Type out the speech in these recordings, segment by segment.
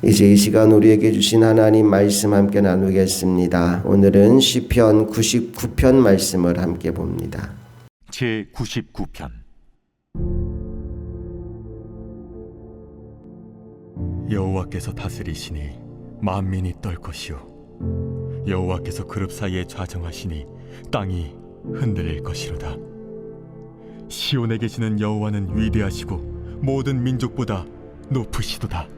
이제 이 시간 우리에게 주신 하나님 말씀 함께 나누겠습니다. 오늘은 시편 99편 말씀을 함께 봅니다. 제 99편 여호와께서 다스리시니 만민이 떨 것이요 여호와께서 그룹 사이에 좌정하시니 땅이 흔들릴 것이로다 시온에 계시는 여호와는 위대하시고 모든 민족보다 높으시도다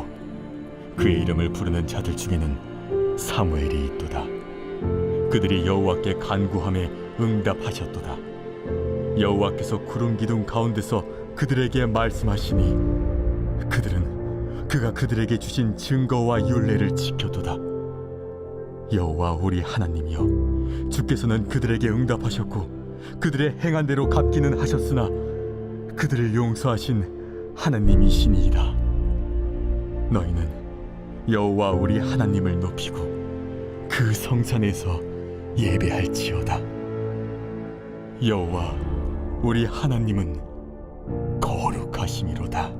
그의 이름을 부르는 자들 중에는 사무엘이 있도다. 그들이 여호와께 간구함에 응답하셨도다. 여호와께서 구름 기둥 가운데서 그들에게 말씀하시니 그들은 그가 그들에게 주신 증거와 율례를 지켜도다. 여호와 우리 하나님이여 주께서는 그들에게 응답하셨고 그들의 행한 대로 갚기는 하셨으나 그들을 용서하신 하나님이시니이다. 너희는 여호와 우리 하나님을 높이고 그 성산에서 예배할지어다. 여호와 우리 하나님은 거룩하심이로다.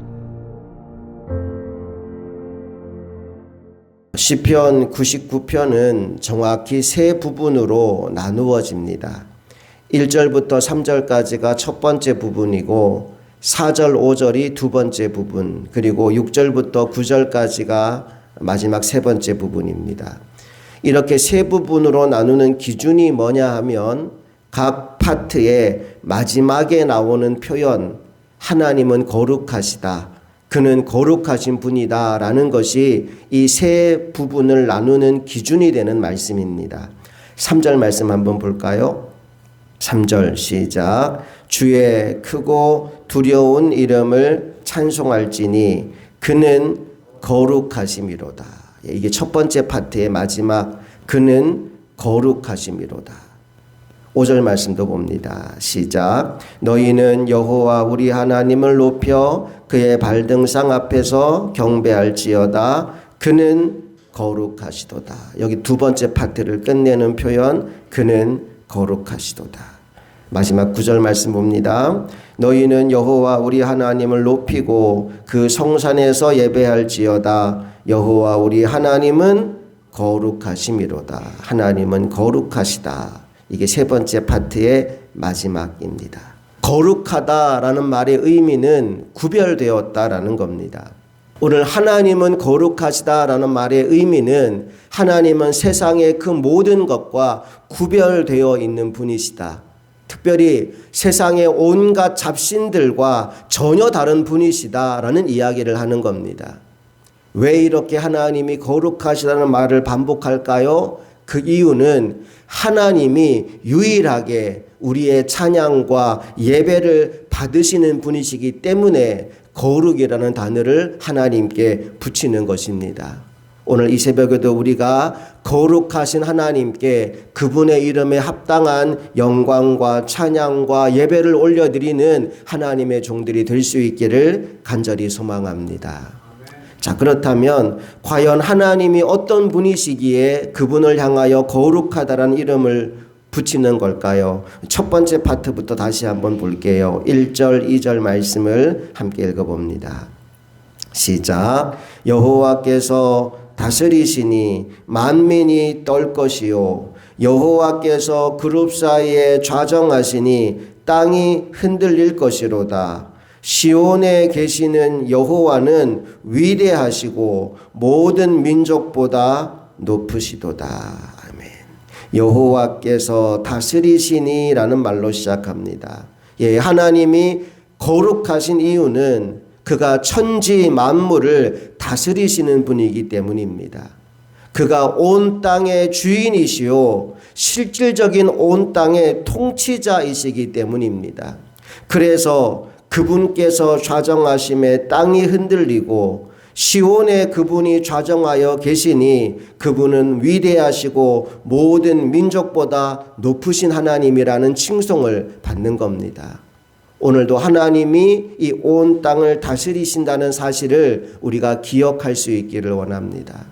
시편 99편은 정확히 세 부분으로 나누어집니다. 1절부터 3절까지가 첫 번째 부분이고 4절, 5절이 두 번째 부분, 그리고 6절부터 9절까지가 마지막 세 번째 부분입니다. 이렇게 세 부분으로 나누는 기준이 뭐냐 하면 각 파트의 마지막에 나오는 표현, 하나님은 거룩하시다. 그는 거룩하신 분이다. 라는 것이 이 세 부분을 나누는 기준이 되는 말씀입니다. 3절 말씀 한번 볼까요? 3절 시작. 주의 크고 두려운 이름을 찬송할지니 그는 거룩하심이로다. 예, 이게 첫 번째 파트의 마지막 그는 거룩하심이로다. 5절 말씀도 봅니다. 시작. 너희는 여호와 우리 하나님을 높여 그의 발등상 앞에서 경배할지어다. 그는 거룩하시도다. 여기 두 번째 파트를 끝내는 표현 그는 거룩하시도다. 마지막 구절 말씀 봅니다. 너희는 여호와 우리 하나님을 높이고 그 성산에서 예배할지어다. 여호와 우리 하나님은 거룩하심이로다. 하나님은 거룩하시다. 이게 세 번째 파트의 마지막입니다. 거룩하다라는 말의 의미는 구별되었다라는 겁니다. 오늘 하나님은 거룩하시다라는 말의 의미는 하나님은 세상의 그 모든 것과 구별되어 있는 분이시다. 특별히 세상의 온갖 잡신들과 전혀 다른 분이시다라는 이야기를 하는 겁니다. 왜 이렇게 하나님이 거룩하시다는 말을 반복할까요? 그 이유는 하나님이 유일하게 우리의 찬양과 예배를 받으시는 분이시기 때문에 거룩이라는 단어를 하나님께 붙이는 것입니다. 오늘 이 새벽에도 우리가 거룩하신 하나님께 그분의 이름에 합당한 영광과 찬양과 예배를 올려드리는 하나님의 종들이 될 수 있기를 간절히 소망합니다. 자, 그렇다면 과연 하나님이 어떤 분이시기에 그분을 향하여 거룩하다라는 이름을 붙이는 걸까요? 첫 번째 파트부터 다시 한번 볼게요. 1절, 2절 말씀을 함께 읽어봅니다. 시작. 여호와께서 다스리시니 만민이 떨 것이요. 여호와께서 그룹 사이에 좌정하시니 땅이 흔들릴 것이로다. 시온에 계시는 여호와는 위대하시고 모든 민족보다 높으시도다. 아멘. 여호와께서 다스리시니라는 말로 시작합니다. 예, 하나님이 거룩하신 이유는 그가 천지 만물을 다스리시는 분이기 때문입니다. 그가 온 땅의 주인이시요 실질적인 온 땅의 통치자이시기 때문입니다. 그래서 그분께서 좌정하심에 땅이 흔들리고 시온에 그분이 좌정하여 계시니 그분은 위대하시고 모든 민족보다 높으신 하나님이라는 칭송을 받는 겁니다. 오늘도 하나님이 이 온 땅을 다스리신다는 사실을 우리가 기억할 수 있기를 원합니다.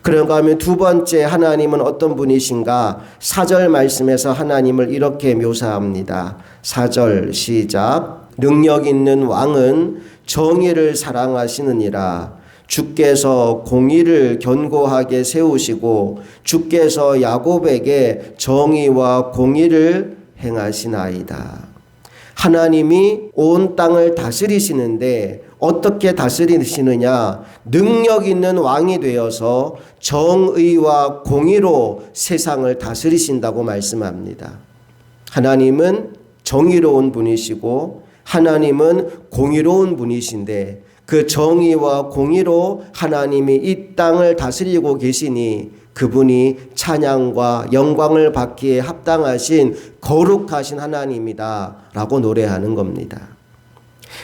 그런가 하면 두 번째 하나님은 어떤 분이신가? 사절 말씀에서 하나님을 이렇게 묘사합니다. 사절 시작. 능력 있는 왕은 정의를 사랑하시느니라. 주께서 공의를 견고하게 세우시고 주께서 야곱에게 정의와 공의를 행하시나이다. 하나님이 온 땅을 다스리시는데 어떻게 다스리시느냐? 능력 있는 왕이 되어서 정의와 공의로 세상을 다스리신다고 말씀합니다. 하나님은 정의로운 분이시고 하나님은 공의로운 분이신데 그 정의와 공의로 하나님이 이 땅을 다스리고 계시니 그분이 찬양과 영광을 받기에 합당하신 거룩하신 하나님이다 라고 노래하는 겁니다.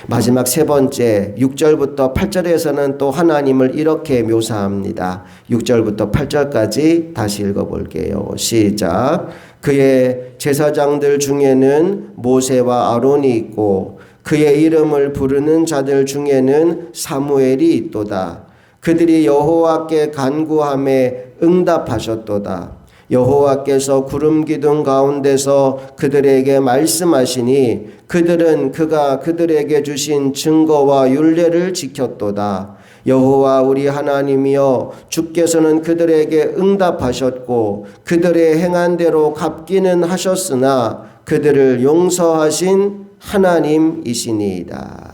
마지막 세 번째 6절부터 8절에서는 또 하나님을 이렇게 묘사합니다. 6절부터 8절까지 다시 읽어 볼게요. 시작. 그의 제사장들 중에는 모세와 아론이 있고 그의 이름을 부르는 자들 중에는 사무엘이 있도다. 그들이 여호와께 간구함에 응답하셨도다. 여호와께서 구름 기둥 가운데서 그들에게 말씀하시니 그들은 그가 그들에게 주신 증거와 율례를 지켰도다. 여호와 우리 하나님이여 주께서는 그들에게 응답하셨고 그들의 행한 대로 갚기는 하셨으나 그들을 용서하신 하나님이시니이다.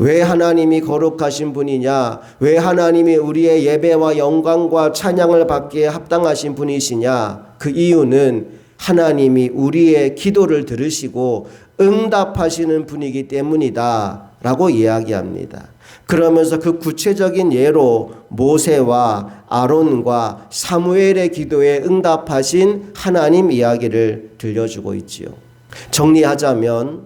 왜 하나님이 거룩하신 분이냐? 왜 하나님이 우리의 예배와 영광과 찬양을 받기에 합당하신 분이시냐? 그 이유는 하나님이 우리의 기도를 들으시고 응답하시는 분이기 때문이다. 라고 이야기합니다. 그러면서 그 구체적인 예로 모세와 아론과 사무엘의 기도에 응답하신 하나님 이야기를 들려주고 있지요. 정리하자면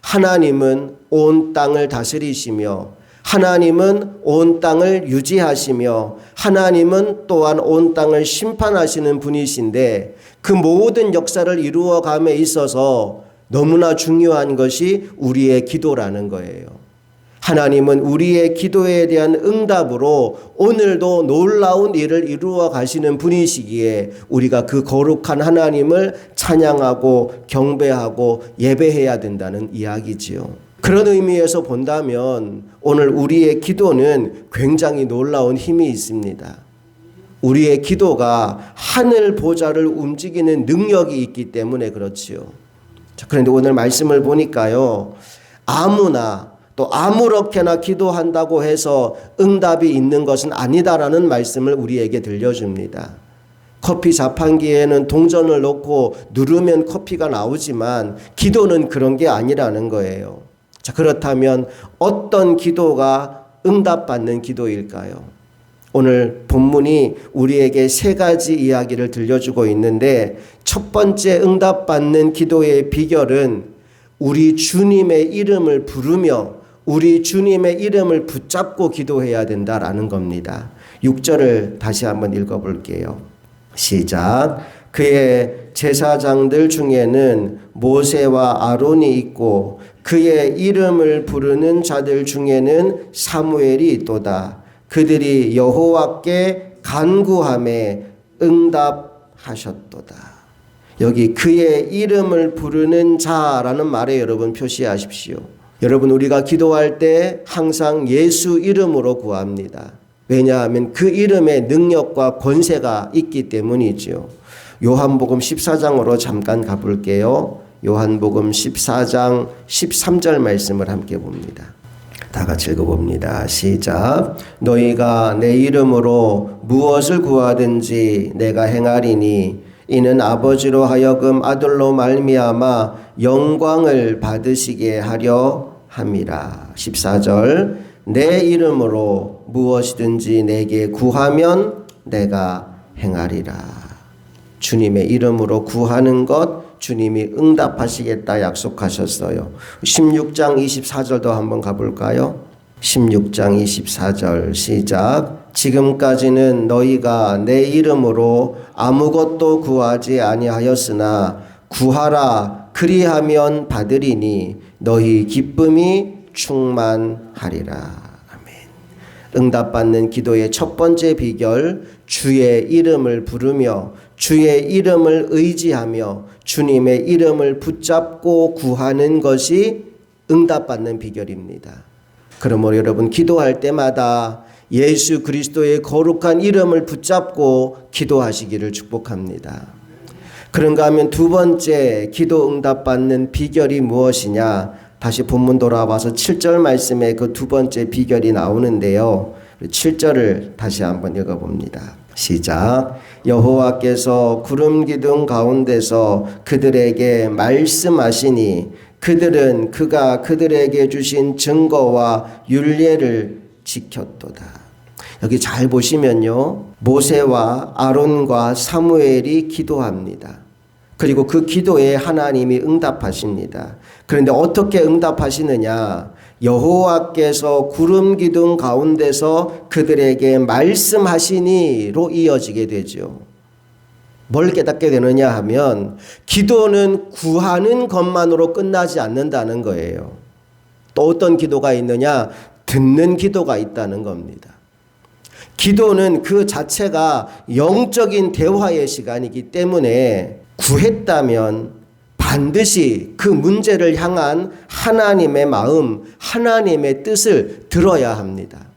하나님은 온 땅을 다스리시며 하나님은 온 땅을 유지하시며 하나님은 또한 온 땅을 심판하시는 분이신데 그 모든 역사를 이루어 감에 있어서 너무나 중요한 것이 우리의 기도라는 거예요. 하나님은 우리의 기도에 대한 응답으로 오늘도 놀라운 일을 이루어 가시는 분이시기에 우리가 그 거룩한 하나님을 찬양하고 경배하고 예배해야 된다는 이야기지요. 그런 의미에서 본다면 오늘 우리의 기도는 굉장히 놀라운 힘이 있습니다. 우리의 기도가 하늘 보좌를 움직이는 능력이 있기 때문에 그렇지요. 자, 그런데 오늘 말씀을 보니까요. 아무나 또 아무렇게나 기도한다고 해서 응답이 있는 것은 아니다라는 말씀을 우리에게 들려줍니다. 커피 자판기에는 동전을 넣고 누르면 커피가 나오지만 기도는 그런 게 아니라는 거예요. 자, 그렇다면 어떤 기도가 응답받는 기도일까요? 오늘 본문이 우리에게 세 가지 이야기를 들려주고 있는데 첫 번째 응답받는 기도의 비결은 우리 주님의 이름을 부르며 우리 주님의 이름을 붙잡고 기도해야 된다라는 겁니다. 6절을 다시 한번 읽어볼게요. 시작. 그의 제사장들 중에는 모세와 아론이 있고 그의 이름을 부르는 자들 중에는 사무엘이 있도다. 그들이 여호와께 간구함에 응답하셨도다. 여기 그의 이름을 부르는 자라는 말에 여러분 표시하십시오. 여러분 우리가 기도할 때 항상 예수 이름으로 구합니다. 왜냐하면 그 이름에 능력과 권세가 있기 때문이지요. 요한복음 14장으로 잠깐 가볼게요. 요한복음 14장 13절 말씀을 함께 봅니다. 다 같이 읽어봅니다. 시작. 너희가 내 이름으로 무엇을 구하든지 내가 행하리니 이는 아버지로 하여금 아들로 말미암아 영광을 받으시게 하려 함이라. 14절. 내 이름으로 무엇이든지 내게 구하면 내가 행하리라. 주님의 이름으로 구하는 것 주님이 응답하시겠다 약속하셨어요. 16장 24절도 한번 가볼까요? 16장 24절 시작. 지금까지는 너희가 내 이름으로 아무것도 구하지 아니하였으나 구하라 그리하면 받으리니 너희 기쁨이 충만하리라. 응답받는 기도의 첫 번째 비결 주의 이름을 부르며 주의 이름을 의지하며 주님의 이름을 붙잡고 구하는 것이 응답받는 비결입니다. 그러므로 여러분 기도할 때마다 예수 그리스도의 거룩한 이름을 붙잡고 기도하시기를 축복합니다. 그런가 하면 두 번째 기도 응답 받는 비결이 무엇이냐? 다시 본문 돌아와서 7절 말씀에 그 두 번째 비결이 나오는데요. 7절을 다시 한번 읽어 봅니다. 시작. 여호와께서 구름 기둥 가운데서 그들에게 말씀하시니 그들은 그가 그들에게 주신 증거와 율례를 지켰도다. 여기 잘 보시면요. 모세와 아론과 사무엘이 기도합니다. 그리고 그 기도에 하나님이 응답하십니다. 그런데 어떻게 응답하시느냐? 여호와께서 구름 기둥 가운데서 그들에게 말씀하시니로 이어지게 되죠. 뭘 깨닫게 되느냐 하면 기도는 구하는 것만으로 끝나지 않는다는 거예요. 또 어떤 기도가 있느냐? 듣는 기도가 있다는 겁니다. 기도는 그 자체가 영적인 대화의 시간이기 때문에 구했다면 반드시 그 문제를 향한 하나님의 마음, 하나님의 뜻을 들어야 합니다.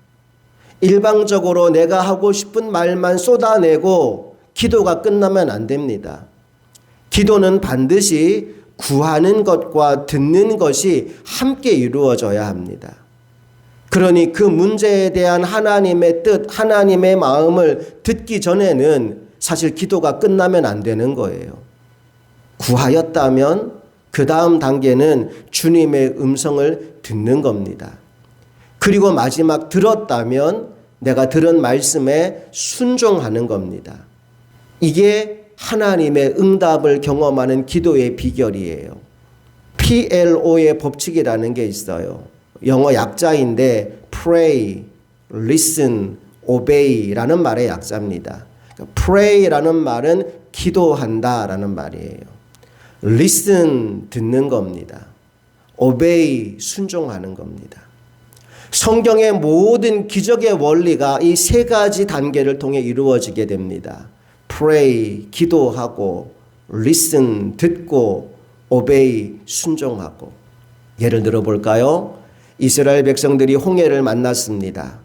일방적으로 내가 하고 싶은 말만 쏟아내고 기도가 끝나면 안 됩니다. 기도는 반드시 구하는 것과 듣는 것이 함께 이루어져야 합니다. 그러니 그 문제에 대한 하나님의 뜻, 하나님의 마음을 듣기 전에는 사실 기도가 끝나면 안 되는 거예요. 구하였다면 그 다음 단계는 주님의 음성을 듣는 겁니다. 그리고 마지막 들었다면 내가 들은 말씀에 순종하는 겁니다. 이게 하나님의 응답을 경험하는 기도의 비결이에요. PLO의 법칙이라는 게 있어요. 영어 약자인데 pray, listen, obey라는 말의 약자입니다. pray라는 말은 기도한다라는 말이에요. Listen 듣는 겁니다. obey 순종하는 겁니다. 성경의 모든 기적의 원리가 이 세 가지 단계를 통해 이루어지게 됩니다. pray 기도하고 listen 듣고 obey 순종하고 예를 들어 볼까요? 이스라엘 백성들이 홍해를 만났습니다.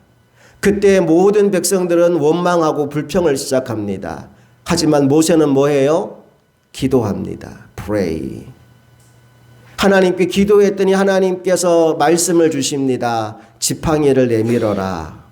그때 모든 백성들은 원망하고 불평을 시작합니다. 하지만 모세는 뭐해요? 기도합니다. Pray. 하나님께 기도했더니 하나님께서 말씀을 주십니다. 지팡이를 내밀어라.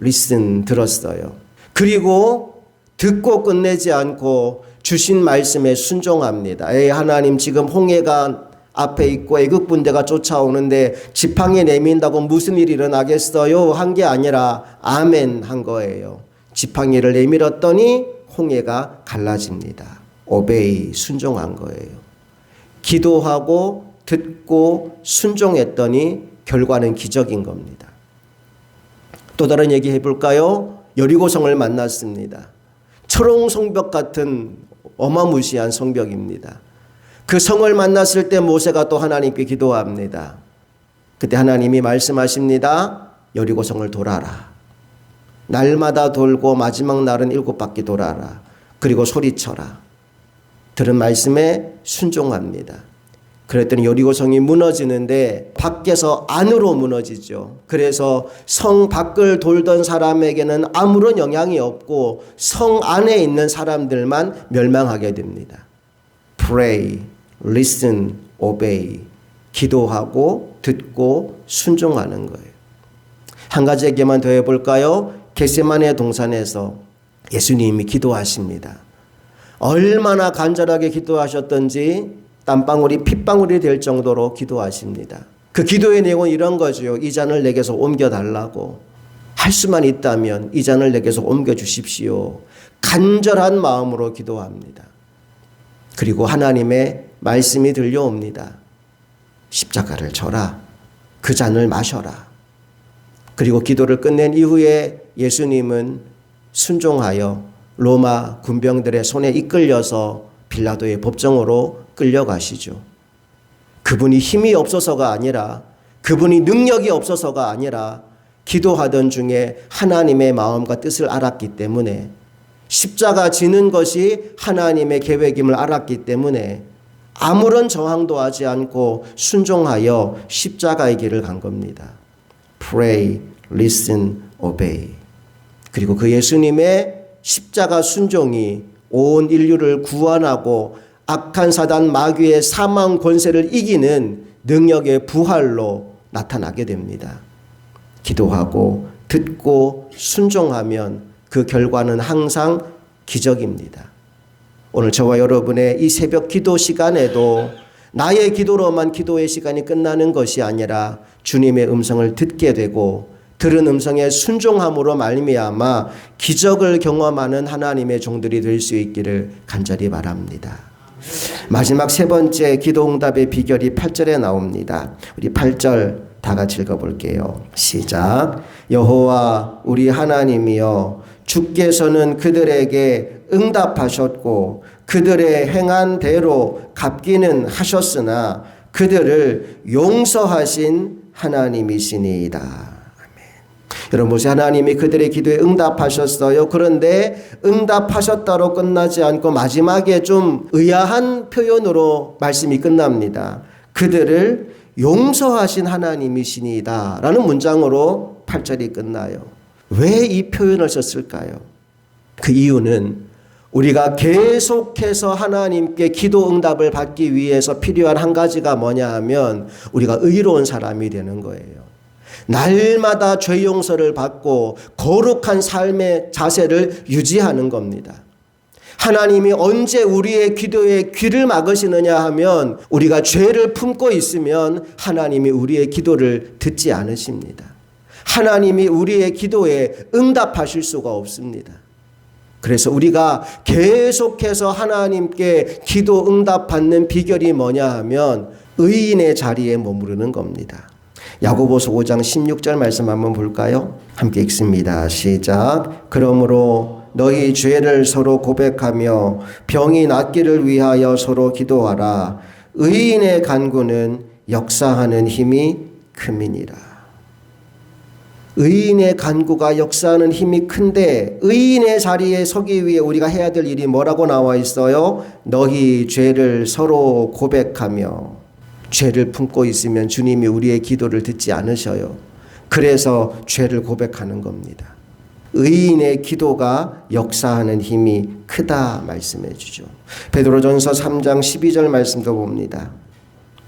listen 들었어요. 그리고 듣고 끝내지 않고 주신 말씀에 순종합니다. 에이 하나님 지금 홍해가 앞에 있고 애국 군대가 쫓아오는데 지팡이 내민다고 무슨 일이 일어나겠어요? 한 게 아니라 아멘 한 거예요. 지팡이를 내밀었더니 홍해가 갈라집니다. 오베이 순종한 거예요. 기도하고 듣고 순종했더니 결과는 기적인 겁니다. 또 다른 얘기 해볼까요? 여리고성을 만났습니다. 철옹 성벽 같은 어마무시한 성벽입니다. 그 성을 만났을 때 모세가 또 하나님께 기도합니다. 그때 하나님이 말씀하십니다. 여리고성을 돌아라. 날마다 돌고 마지막 날은 일곱 바퀴 돌아라. 그리고 소리쳐라. 들은 말씀에 순종합니다. 그랬더니 여리고성이 무너지는데 밖에서 안으로 무너지죠. 그래서 성 밖을 돌던 사람에게는 아무런 영향이 없고 성 안에 있는 사람들만 멸망하게 됩니다. Pray, listen, obey. 기도하고 듣고 순종하는 거예요. 한 가지 얘기만 더 해볼까요? 겟세만의 동산에서 예수님이 기도하십니다. 얼마나 간절하게 기도하셨던지 땀방울이 핏방울이 될 정도로 기도하십니다. 그 기도의 내용은 이런 거죠. 이 잔을 내게서 옮겨달라고. 할 수만 있다면 이 잔을 내게서 옮겨주십시오. 간절한 마음으로 기도합니다. 그리고 하나님의 말씀이 들려옵니다. 십자가를 져라. 그 잔을 마셔라. 그리고 기도를 끝낸 이후에 예수님은 순종하여 로마 군병들의 손에 이끌려서 빌라도의 법정으로 끌려가시죠. 그분이 힘이 없어서가 아니라 그분이 능력이 없어서가 아니라 기도하던 중에 하나님의 마음과 뜻을 알았기 때문에 십자가 지는 것이 하나님의 계획임을 알았기 때문에 아무런 저항도 하지 않고 순종하여 십자가의 길을 간 겁니다. Pray, listen, obey. 그리고 그 예수님의 십자가 순종이 온 인류를 구원하고 악한 사단 마귀의 사망 권세를 이기는 능력의 부활로 나타나게 됩니다. 기도하고 듣고 순종하면 그 결과는 항상 기적입니다. 오늘 저와 여러분의 이 새벽 기도 시간에도 나의 기도로만 기도의 시간이 끝나는 것이 아니라 주님의 음성을 듣게 되고 들은 음성에 순종함으로 말미암아 기적을 경험하는 하나님의 종들이 될 수 있기를 간절히 바랍니다. 마지막 세 번째 기도 응답의 비결이 8절에 나옵니다. 우리 8절 다 같이 읽어 볼게요. 시작. 여호와 우리 하나님이여 주께서는 그들에게 응답하셨고 그들의 행한 대로 갚기는 하셨으나 그들을 용서하신 하나님이시니이다. 여러분 보세요. 하나님이 그들의 기도에 응답하셨어요. 그런데 응답하셨다로 끝나지 않고 마지막에 좀 의아한 표현으로 말씀이 끝납니다. 그들을 용서하신 하나님이시니다. 라는 문장으로 8절이 끝나요. 왜 이 표현을 썼을까요? 그 이유는 우리가 계속해서 하나님께 기도 응답을 받기 위해서 필요한 한 가지가 뭐냐 하면 우리가 의로운 사람이 되는 거예요. 날마다 죄 용서를 받고 거룩한 삶의 자세를 유지하는 겁니다. 하나님이 언제 우리의 기도에 귀를 막으시느냐 하면 우리가 죄를 품고 있으면 하나님이 우리의 기도를 듣지 않으십니다. 하나님이 우리의 기도에 응답하실 수가 없습니다. 그래서 우리가 계속해서 하나님께 기도 응답 받는 비결이 뭐냐 하면 의인의 자리에 머무르는 겁니다. 야고보서 5장 16절 말씀 한번 볼까요? 함께 읽습니다. 시작. 그러므로 너희 죄를 서로 고백하며 병이 낫기를 위하여 서로 기도하라. 의인의 간구는 역사하는 힘이 크미니라. 의인의 간구가 역사하는 힘이 큰데 의인의 자리에 서기 위해 우리가 해야 될 일이 뭐라고 나와 있어요? 너희 죄를 서로 고백하며 죄를 품고 있으면 주님이 우리의 기도를 듣지 않으셔요. 그래서 죄를 고백하는 겁니다. 의인의 기도가 역사하는 힘이 크다 말씀해 주죠. 베드로전서 3장 12절 말씀도 봅니다.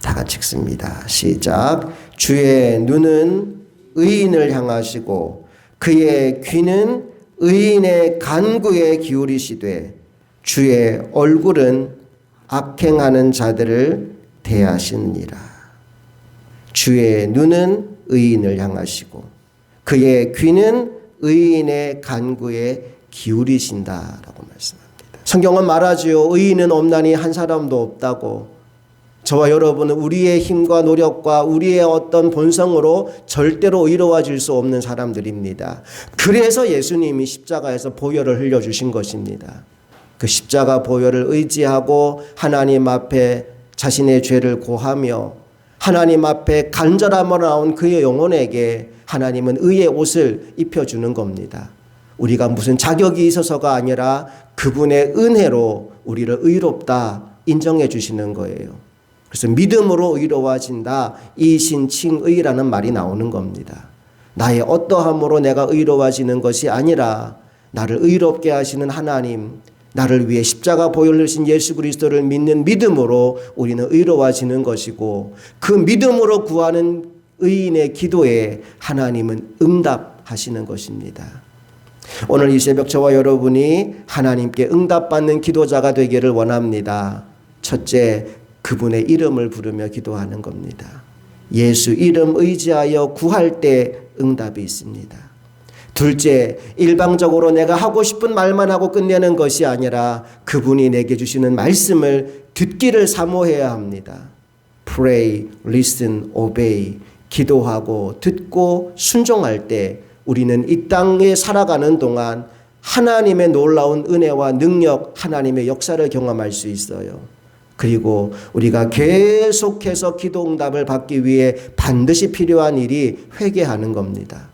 다 같이 읽습니다. 시작. 주의 눈은 의인을 향하시고 그의 귀는 의인의 간구에 기울이시되 주의 얼굴은 악행하는 자들을 대하시느니라. 주의 눈은 의인을 향하시고 그의 귀는 의인의 간구에 기울이신다라고 말씀합니다. 성경은 말하지요. 의인은 없나니 한 사람도 없다고. 저와 여러분은 우리의 힘과 노력과 우리의 어떤 본성으로 절대로 의로워질 수 없는 사람들입니다. 그래서 예수님이 십자가에서 보혈을 흘려주신 것입니다. 그 십자가 보혈을 의지하고 하나님 앞에 자신의 죄를 고하며 하나님 앞에 간절함으로 나온 그의 영혼에게 하나님은 의의 옷을 입혀주는 겁니다. 우리가 무슨 자격이 있어서가 아니라 그분의 은혜로 우리를 의롭다 인정해 주시는 거예요. 그래서 믿음으로 의로워진다. 이신칭의라는 말이 나오는 겁니다. 나의 어떠함으로 내가 의로워지는 것이 아니라 나를 의롭게 하시는 하나님, 나를 위해 십자가 보혈르신 예수 그리스도를 믿는 믿음으로 우리는 의로워지는 것이고 그 믿음으로 구하는 의인의 기도에 하나님은 응답하시는 것입니다. 오늘 이 새벽 저와 여러분이 하나님께 응답받는 기도자가 되기를 원합니다. 첫째, 그분의 이름을 부르며 기도하는 겁니다. 예수 이름 의지하여 구할 때 응답이 있습니다. 둘째, 일방적으로 내가 하고 싶은 말만 하고 끝내는 것이 아니라 그분이 내게 주시는 말씀을 듣기를 사모해야 합니다. Pray, listen, obey. 기도하고 듣고 순종할 때 우리는 이 땅에 살아가는 동안 하나님의 놀라운 은혜와 능력, 하나님의 역사를 경험할 수 있어요. 그리고 우리가 계속해서 기도 응답을 받기 위해 반드시 필요한 일이 회개하는 겁니다.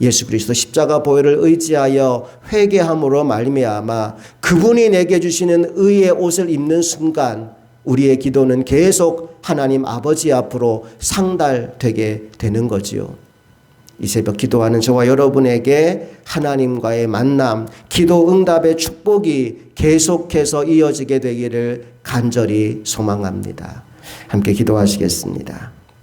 예수 그리스도 십자가 보혈을 의지하여 회개함으로 말미암아 그분이 내게 주시는 의의 옷을 입는 순간 우리의 기도는 계속 하나님 아버지 앞으로 상달되게 되는 거지요. 이 새벽 기도하는 저와 여러분에게 하나님과의 만남, 기도 응답의 축복이 계속해서 이어지게 되기를 간절히 소망합니다. 함께 기도하시겠습니다.